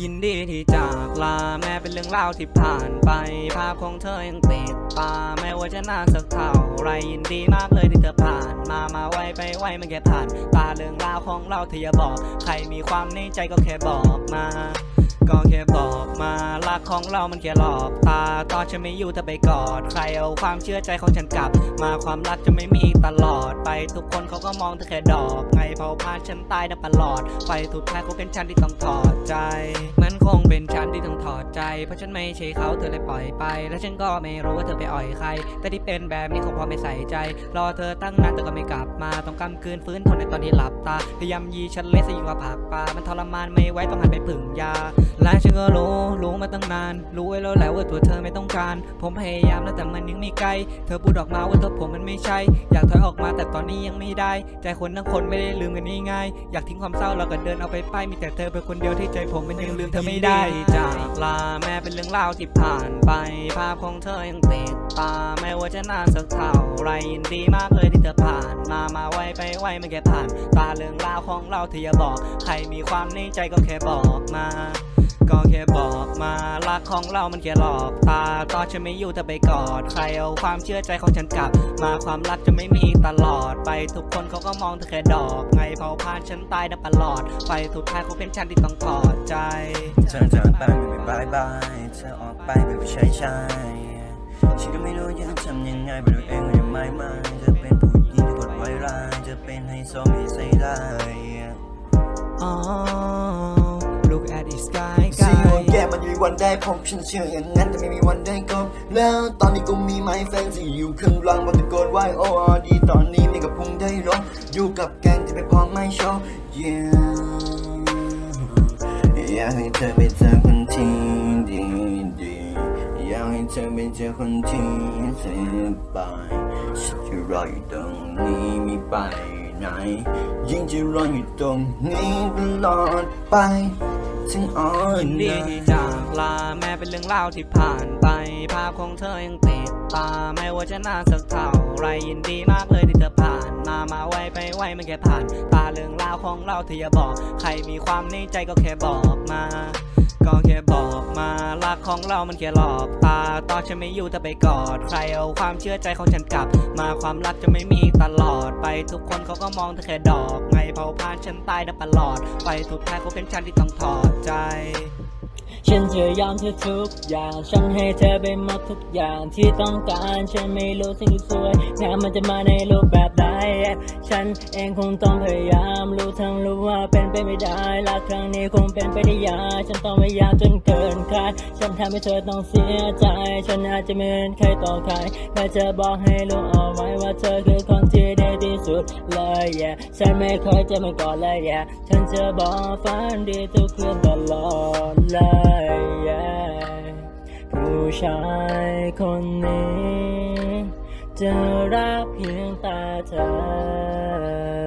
ยินดีที่จากลาแม้เป็นเรื่องราวที่ผ่านไป ภาพของเธอยังติดตาแม้ว่าจะนานสักเท่าไรยินดีมากเลยที่เธอผ่าน มามาไวไปไวมันแค่ผ่านตาเรื่องราวของเราเธออย่าบอก ใครมีความในใจก็แค่บอกมา ก็แค่บอกมารักของเรามันแค่หลอกตาตอนฉันไม่อยู่เธอไปกอดใครเอาความเชื่อใจของฉันกลับ มาความรักจะไม่มีตลอดไปทุกคนเขาก็มองเธอแค่ดอก ไงเผาพานฉันตายดับตลอดไฟสุดท้ายคงเป็นฉันที่ต้องถอดใจ มันคงเป็นฉันที่ต้องถอดใจ เพราะฉันไม่ใช่เขาเธอเลยปล่อยไป และฉันก็ไม่รู้ว่าเธอไปอ่อยใคร แต่ที่เป็นแบบนี้คงพอไม่ใส่ใจ รอเธอตั้งนานแต่ก็ไม่กลับมาต้องกำคืนฟื้นทนในตอนที่หลับตาพยายามยีฉันเละซะยิ่งกว่าผักปลามันทรมานไม่ไหวต้องหันไปพึ่งยาและฉันก็รู้ รู้มาตั้งนาน รู้ไว้แล้วแหละว่าตัวเธอไม่ต้องการ ผมพยายามแล้วแต่มันยังไม่ไกล เธอพูดออกมาว่าตัวผมมันไม่ใช่ อยากถอยออกมาแต่ตอนนี้ยังไม่ได้ ใจคนทั้งคนไม่ได้ลืมกันง่ายๆ อยากทิ้งความเศร้าแล้วก็เดินเอาไปป้ายมีแต่เธอเป็นคนเดียวที่ใจผมมันยังลืมเธอไม่ได้ จากลาแม้เป็นเรื่องราที่ผ่านไป ภาพของเธอยังติดตาไม่ว่าจะนานสักเท่าไรยินดีมากเลยที่เธอผ่านมามาไวไปไวมันแค่ผ่านตาเรื่องราวของเราเธออย่าบอก ใครมีความในใจก็แค่บอกมา ก็แค่บอกมารักของเรามันแค่หลอกตาตอนฉันไม่อยู่แต่ไปกอดใครเอาความเชื่อใจของฉันกลับ มาความรักจะไม่มีตลอดไปทุกคนเขาก็มองเธอแค่ดอก ไงเผาพานฉันตายดับตลอดไฟสุดท้ายคงเป็นฉันที่ต้องถอดใจเธอจากไปไม่บายบายเธอออกไปไม่ใช่ใช่ฉันก็ไม่รู้จะทำยังไงไปดูเองก็ยังไม่มาเธอเป็นผู้หญิงที่กดไว้ร้ายจะเป็นไฮโซไม่ใส่ได้อ๋อ look at the sky สิ่ง sky แย่มันม่มีวันได้พบฉันเชื่ออย่างนั้นแต่ไม่มีวันได้กบแล้วตอนนี้กูมีไม้แฟนที่อยู่ข้างหลังบอกตะโกนว่าโอ้ดีตอนนี้มีกับพุงได้ลงอยู่กับแกงจะไปพร้อมไม่ชว์ yeah อยากให้เธอไปเจอคนที่ดีดีอยากให้เธอไปเจอคนที่สบายฉันจะรออยู่ตรงนี้ไม่ไปไหนยิ่งจะรออยู่ตรงนี้ตลอดไป ถึงอ่อนดีได้ที่จากลาแม้เป็นเรื่องราวที่ผ่านไป ภาพของเธอยังติดตาไม่ว่าจะนานสักเท่าไรยินดีมากเลยที่เธอผ่านมามาไวไปไวมันแค่ผ่านตาเรื่องราวของเราเธออย่าบอก ใครมีความในใจก็แค่บอกมา ก็แค่บอกมารักของเรามันแค่หลอกตาตอนฉันไม่อยู่เธอไปกอด ใครเอาความเชื่อใจของฉันกลับ มาความรักจะไม่มีตลอดไปทุกคนเขาก็มองเธอแค่ดอก ไงเผาพานฉันตายดับตลอด ไปสุดท้ายเขาเป็นฉันที่ต้องถอดใจ ฉันจะยอมเธอทุกอย่าง ฉันให้เธอไปหมดทุกอย่างที่ต้องการ ฉันไม่รู้สิ่งที่สวยงามมันจะมาในรูปแบบใด ฉันเองคงต้องพยายาม รู้ทั้งรู้ว่าเป็นไปไม่ได้รักครั้งนี้คงเป็นไปได้ยากฉันต้องพยายามจนเกินคาด ฉันทำให้เธอต้องเสียใจ ฉันอาจจะไม่เหมือนใครต่อใครแต่จะบอกให้รู้เอาไว้ว่าเธอคือคนที่ดี ที่สุดเลย yeah ฉันไม่เคยเจอมาก่อนเลย yeah ฉันจะบอกฝันดีทุกคืนตลอดเลย yeah ผู้ชายคนนี้ จะรักเพียงตาเธอ